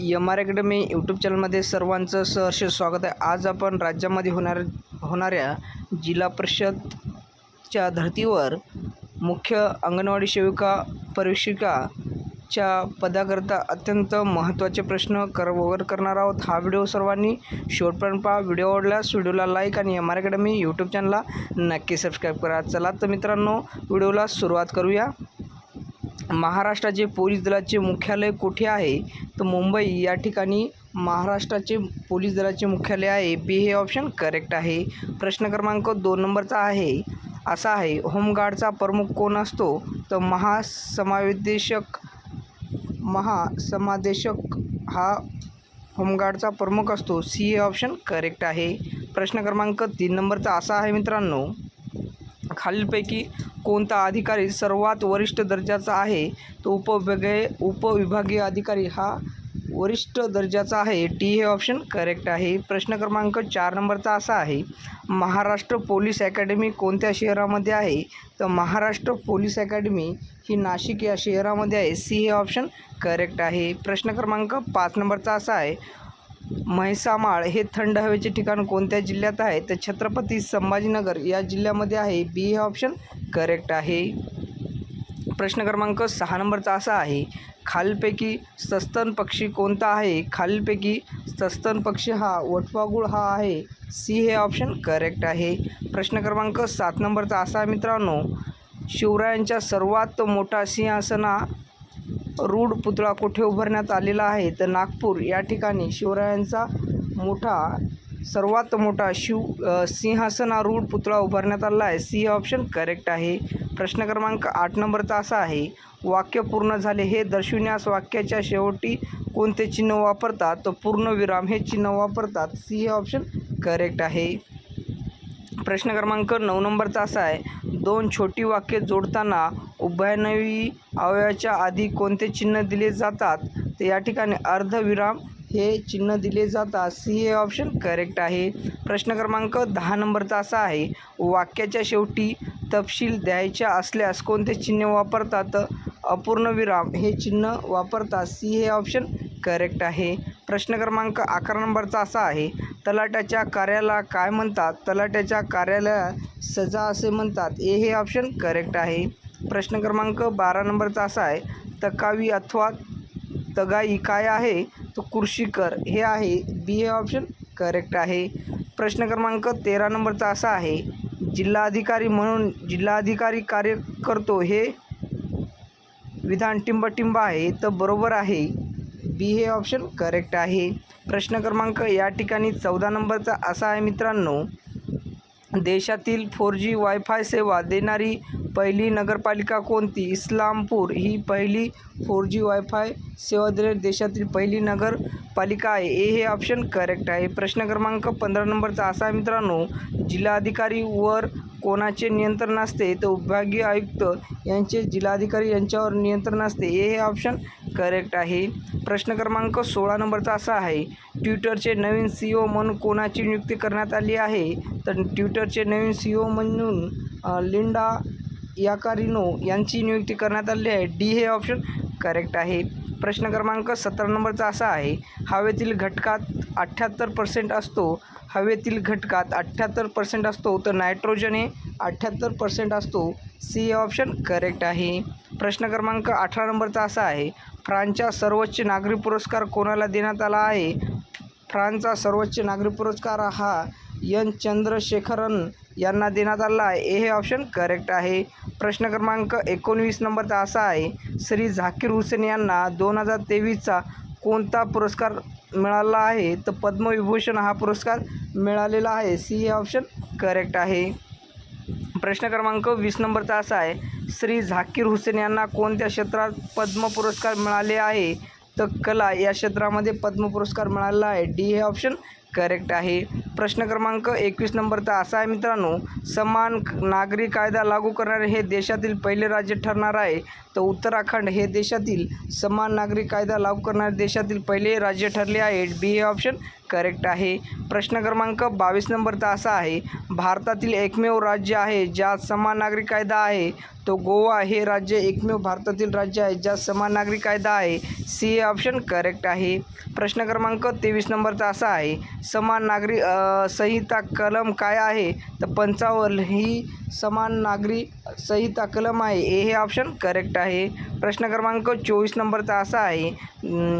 M R academy YouTube चॅनलमध्ये सर्वांचं सहर्ष स्वागत आहे. आज आपण राज्यामध्ये होणार होणाऱ्या जिल्हा परिषदच्या धर्तीवर मुख्य अंगणवाडी सेविका परीक्षिकाच्या पदाकरता अत्यंत महत्त्वाचे प्रश्न कर वगैरे करणार आहोत. हा व्हिडिओ सर्वांनी शेवटपर्यंत पहा. व्हिडिओ आवडल्यास व्हिडिओला लाईक आणि एम आर अकॅडमी यूट्यूब चॅनलला नक्की सबस्क्राईब करा. चला तर मित्रांनो व्हिडिओला सुरुवात करूया. महाराष्ट्राचे पोलीस दलाचे मुख्यालय कुठे आहे? तर मुंबई या ठिकाणी महाराष्ट्राचे पोलीस दलाचे मुख्यालय आहे. बी हे ऑप्शन करेक्ट आहे. प्रश्न क्रमांक दोन नंबरचा आहे. असा आहे होमगार्डचा प्रमुख कोण असतो? तर महासमावेदेशक महासमादेशक हा होमगार्डचा प्रमुख असतो. सी हे ऑप्शन करेक्ट आहे. प्रश्न क्रमांक तीन नंबरचा असा आहे मित्रांनो. खालीलपैकी कोणता अधिकारी सर्वात वरिष्ठ दर्जाचा आहे? तो उपविभागीय उपविभागीय अधिकारी हा वरिष्ठ दर्जाचा आहे. टी हे ऑप्शन करेक्ट आहे. प्रश्न क्रमांक चार नंबरचा असा आहे महाराष्ट्र पोलीस अकॅडमी कोणत्या शहरामध्ये आहे? तर महाराष्ट्र पोलीस अकॅडमी ही नाशिक या शहरामध्ये आहे. सी हे ऑप्शन करेक्ट आहे. प्रश्न क्रमांक पाच नंबरचा असा आहे म्हैसामाळ हे थंड हवेचे ठिकाण कोणत्या जिल्ह्यात आहे? तर छत्रपती संभाजीनगर या जिल्ह्यामध्ये आहे. बी हे ऑप्शन करेक्ट आहे. प्रश्न क्रमांक सहा नंबरचा असा आहे. खालीलपैकी सस्तन पक्षी कोणता आहे? खालीलपैकी सस्तन पक्षी हा वटवागुळ हा आहे. सी हे ऑप्शन करेक्ट आहे. प्रश्न क्रमांक सात नंबरचा असा आहे मित्रांनो. शिवरायांच्या सर्वात मोठा सिंहासना रूढ पुतळा कुठे उभारण्यात आलेला आहे? तर नागपूर या ठिकाणी शिवरायांचा मोठा सर्वात मोठा शिव सिंहासनारूढ पुतळा उभारण्यात आला आहे. सी हे ऑप्शन करेक्ट आहे. प्रश्न क्रमांक आठ नंबरचा असा आहे. वाक्य पूर्ण झाले हे दर्शविण्यास वाक्याच्या शेवटी कोणते चिन्ह वापरतात? तर पूर्णविराम हे चिन्ह वापरतात. सी हे ऑप्शन करेक्ट आहे. प्रश्न क्रमांक नऊ नंबरचा असा आहे दोन छोटी वाक्ये जोडताना उभयनवी अवयवाच्या आधी कोणते चिन्ह दिले जातात? तर या ठिकाणी अर्धविराम हे चिन्ह दिले जातात. सी हे ऑप्शन करेक्ट आहे. प्रश्न क्रमांक दहा नंबरचा असा आहे वाक्याच्या शेवटी तपशील द्यायच्या असल्यास कोणते चिन्ह वापरतात? अपूर्णविराम हे चिन्ह वापरतात. सी हे ऑप्शन करेक्ट आहे. प्रश्न क्रमांक अकरा नंबरचा असा आहे तलाट्याच्या कार्याला काय म्हणतात? तलाट्याच्या कार्याला सजा असे म्हणतात. ए हे ऑप्शन करेक्ट आहे. प्रश्न क्रमांक बारा नंबरचा असा आहे तकावी अथवा तगाई काय आहे? तो कुर्शीकर हे आहे. बी हे ऑप्शन करेक्ट आहे. प्रश्न क्रमांक तेरा नंबरचा असा आहे जिल्हाधिकारी म्हणून जिल्हाधिकारी कार्य करतो हे विधान टिंबटिंब आहे तर बरोबर आहे. बी हे ऑप्शन करेक्ट आहे. प्रश्न क्रमांक या ठिकाणी चौदा नंबरचा असा आहे मित्रांनो. देशातील फोर जी वायफाय सेवा देणारी पहिली नगरपालिका कोणती? इस्लामपूर. ही पहिली फोर जी वायफाय सेवा देणारी देशातील पहिली नगरपालिका आहे. ए हे ऑप्शन करेक्ट आहे. प्रश्न क्रमांक पंधरा नंबरचा असा आहे मित्रांनो. जिल्हाधिकारीवर कोणाचे नियंत्रण असते? तर विभागीय आयुक्त यांचे जिल्हाधिकारी यांच्यावर नियंत्रण असते. ए हे ऑप्शन करेक्ट आहे. प्रश्न क्रमांक सोळा नंबरचा असा आहे ट्विटरचे नवीन सी ओ म्हणून कोणाची नियुक्ती करण्यात आली आहे? तर ट्विटरचे नवीन सी ओ म्हणून लिंडा याकारिनो यांची नियुक्ती करण्यात आली आहे. डी हे ऑप्शन करेक्ट आहे. प्रश्न क्रमांक सतरा नंबरचा असा आहे हवेतील घटकात अठ्ठ्याहत्तर पर्सेंट असतो हवेतील घटकात अठ्ठ्याहत्तर पर्सेंट असतो तर नायट्रोजन हे अठ्ठ्याहत्तर पर्सेंट असतो. सी हे ऑप्शन करेक्ट आहे. प्रश्न क्रमांक अठरा नंबरचा असा आहे फ्रान्सचा सर्वोच्च नागरी पुरस्कार कोणाला देण्यात आला आहे? फ्रान्सचा सर्वोच्च नागरी पुरस्कार हा यन चंद्रशेखरन यांना देण्यात आला आहे. ए हे ऑप्शन करेक्ट आहे. प्रश्न क्रमांक एकोणवीस नंबरचा असा आहे. श्री झाकीर हुसेन यांना दोन हजार तेवीसचा कोणता पुरस्कार मिळाला आहे? तर पद्मविभूषण हा पुरस्कार मिळालेला आहे. सी हे ऑप्शन करेक्ट आहे. प्रश्न क्रमांक वीस नंबरचा असा आहे. श्री झाकीर हुसेन यांना कोणत्या क्षेत्रात पद्म पुरस्कार मिळाले आहे? तर कला या क्षेत्रामध्ये पद्म पुरस्कार मिळाला आहे. डी हे ऑप्शन करेक्ट आहे. प्रश्न क्रमांक एकवीस नंबरचा असा आहे मित्रांनो समान नागरी कायदा लागू करणारे हे देशातील पहिले राज्य ठरणार आहे. तर उत्तराखंड हे देशातील समान नागरी कायदा लागू करणारे देशातील पहिले राज्य ठरले आहे. बी हे ऑप्शन करेक्ट आहे. प्रश्न क्रमांक बावीस नंबरचा असा आहे भारतातील एकमेव राज्य आहे ज्यात समान नागरी कायदा आहे. तो गोवा हे राज्य एकमेव भारतातील राज्य आहे ज्यात समान नागरी कायदा आहे. सी हे ऑप्शन करेक्ट आहे. प्रश्न क्रमांक तेवीस नंबरचा असा आहे समान नागरी संहिता कलम काय आहे? तर पंचावन्न ही समान नागरी संहिता कलम आहे. ए हे ऑप्शन करेक्ट आहे. प्रश्न क्रमांक चोवीस नंबरचा असा आहे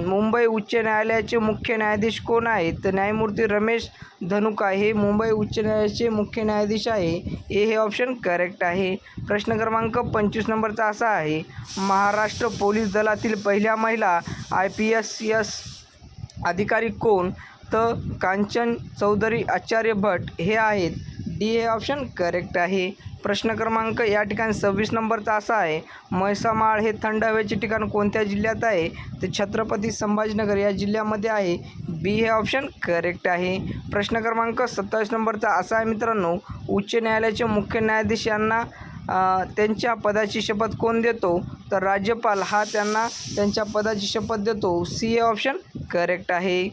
मुंबई उच्च न्यायालयाचे मुख्य न्यायाधीश कोण आहेत? तर न्यायमूर्ती रमेश धनुका हे मुंबई उच्च न्यायालयाचे मुख्य न्यायाधीश आहे. ए हे ऑप्शन करेक्ट आहे. प्रश्न क्रमांक पंचवीस नंबरचा असा आहे महाराष्ट्र पोलीस दलातील पहिल्या महिला आय पी एस एस अधिकारी कोण? तर कांचन चौधरी आचार्य भट हे आहेत. डी. हे ऑप्शन करेक्ट आहे. प्रश्न क्रमांक या ठिकाणी सव्वीस नंबरचा असा आहे. म्हैसामाळ हे थंड हवेचे ठिकाण कोणत्या जिल्ह्यात आहे? तर छत्रपती संभाजीनगर या जिल्ह्यामध्ये आहे. बी. हे ऑप्शन करेक्ट आहे. प्रश्न क्रमांक सत्तावीस नंबरचा असा आहे मित्रांनो. उच्च न्यायालयाचे मुख्य न्यायाधीश यांना त्यांच्या पदाची शपथ कोण देतो? तर राज्यपाल हा त्यांना त्यांच्या पदाची शपथ देतो. सी. हे ऑप्शन करेक्ट आहे.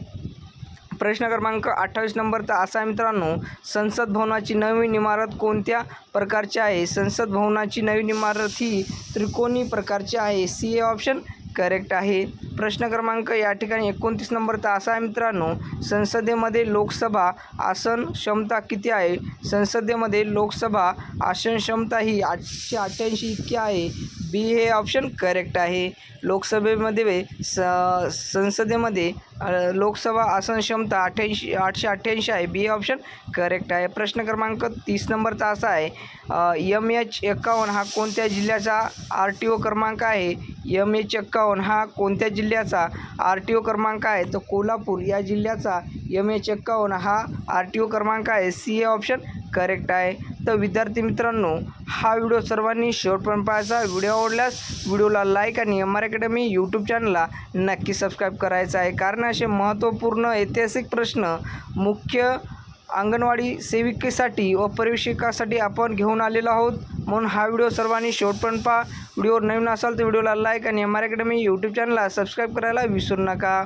प्रश्न क्रमांक अठ्ठावीस नंबरचा असा आहे मित्रांनो संसद भवनाची नवीन इमारत कोणत्या प्रकारची आहे? संसद भवनाची नवीन इमारत ही त्रिकोणी प्रकारची आहे. सी ए ऑप्शन करेक्ट आहे. प्रश्न क्रमांक या ठिकाणी एकोणतीस नंबरचा असा आहे मित्रांनो संसदेमध्ये लोकसभा आसन क्षमता किती आहे? संसदेमध्ये लोकसभा आसन क्षमता ही आठशे अठ्ठ्याऐंशी इतकी आहे. बी हे ऑप्शन करेक्ट आहे. लोकसभेमध्ये स संसदेमध्ये लोकसभा आसन क्षमता अठ्ठ्याऐंशी आठशे अठ्ठ्याऐंशी आहे. बी ऑप्शन करेक्ट आहे. प्रश्न क्रमांक तीस नंबरचा असा आहे. यम एच एकावन्न हा कोणत्या जिल्ह्याचा आर टी ओ क्रमांक आहे? यम एच एक्कावन्न हा कोणत्या जिल्ह्याचा आर टी ओ क्रमांक आहे? तर कोल्हापूर या जिल्ह्याचा यम एच एक्कावन्न हा आर टी ओ क्रमांक आहे. सी ए ऑप्शन करेक्ट आहे. तर विद्यार्थी मित्रांनो हा व्हिडिओ सर्वांनी शेवटपर्यंत पाहायचा. व्हिडिओ आवडल्यास व्हिडिओला लाईक आणि एम आर अकॅडमी यूट्यूब चॅनलला नक्की सबस्क्राईब करायचा आहे. कारण असे महत्त्वपूर्ण ऐतिहासिक प्रश्न मुख्य अंगणवाडी सेविकेसाठी व परिवेशिकासाठी आपण घेऊन आलेलो आहोत. म्हणून हा व्हिडिओ सर्वांनी शेवटपर्यंत पहा. व्हिडिओवर नवीन असाल तर व्हिडिओला लाईक आणि एम आर अकॅडमी यूट्यूब चॅनलला सबस्क्राईब करायला विसरू नका.